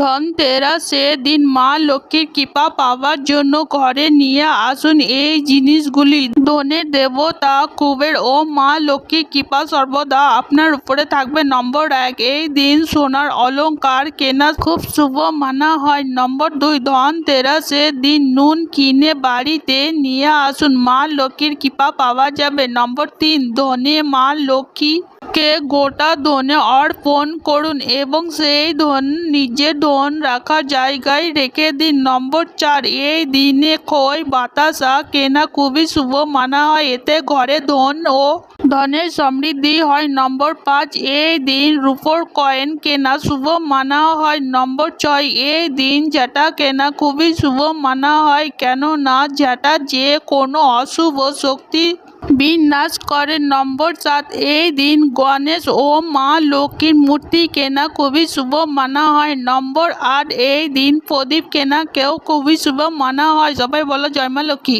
ধনতেরাসের দিন মা লক্ষ্মীর কৃপা পাওয়ার জন্য ঘরে নিয়ে আসুন এই জিনিসগুলি। ধনের দেবতা কুবের ও মা লক্ষ্মীর কৃপা সর্বদা আপনার উপরে থাকবে। নম্বর এক, এই দিন সোনার অলংকার কেনা খুব শুভ মানা হয়। নম্বর দুই ধনতেরাসের দিন নুন কিনে বাড়িতে নিয়ে আসুন। মা লক্ষ্মীর কৃপা পাওয়া যাবে। নম্বর তিন, ধনে মা লক্ষ্মী কে গোটা ধনে অর্পণ করুন এবং সেই ধন নিজের ধন রাখার জায়গায় রেখে দিন। নম্বর চার, এই দিনে খই, বাতাসা কেনা খুবই শুভ মানা হয়। এতে ঘরে ধন ও ধনের সমৃদ্ধি হয়। নম্বর পাঁচ, এই দিন রূপোর কয়েন কেনা শুভ মানা হয়। নম্বর ছয়, এই দিন যেটা কেনা খুবই শুভ মানা হয়। কেননা যেটা যে কোনো অশুভ শক্তি বিনাশ করে নম্বর সাত এই দিন গণেশ ও মা লক্ষ্মীর মূর্তি কেনা খুবই শুভ মানা হয়। নম্বর আট, এই দিন প্রদীপ কেনা কেউ খুবই শুভ মানা হয়। সবাই বলো, জয় লক্ষ্মী।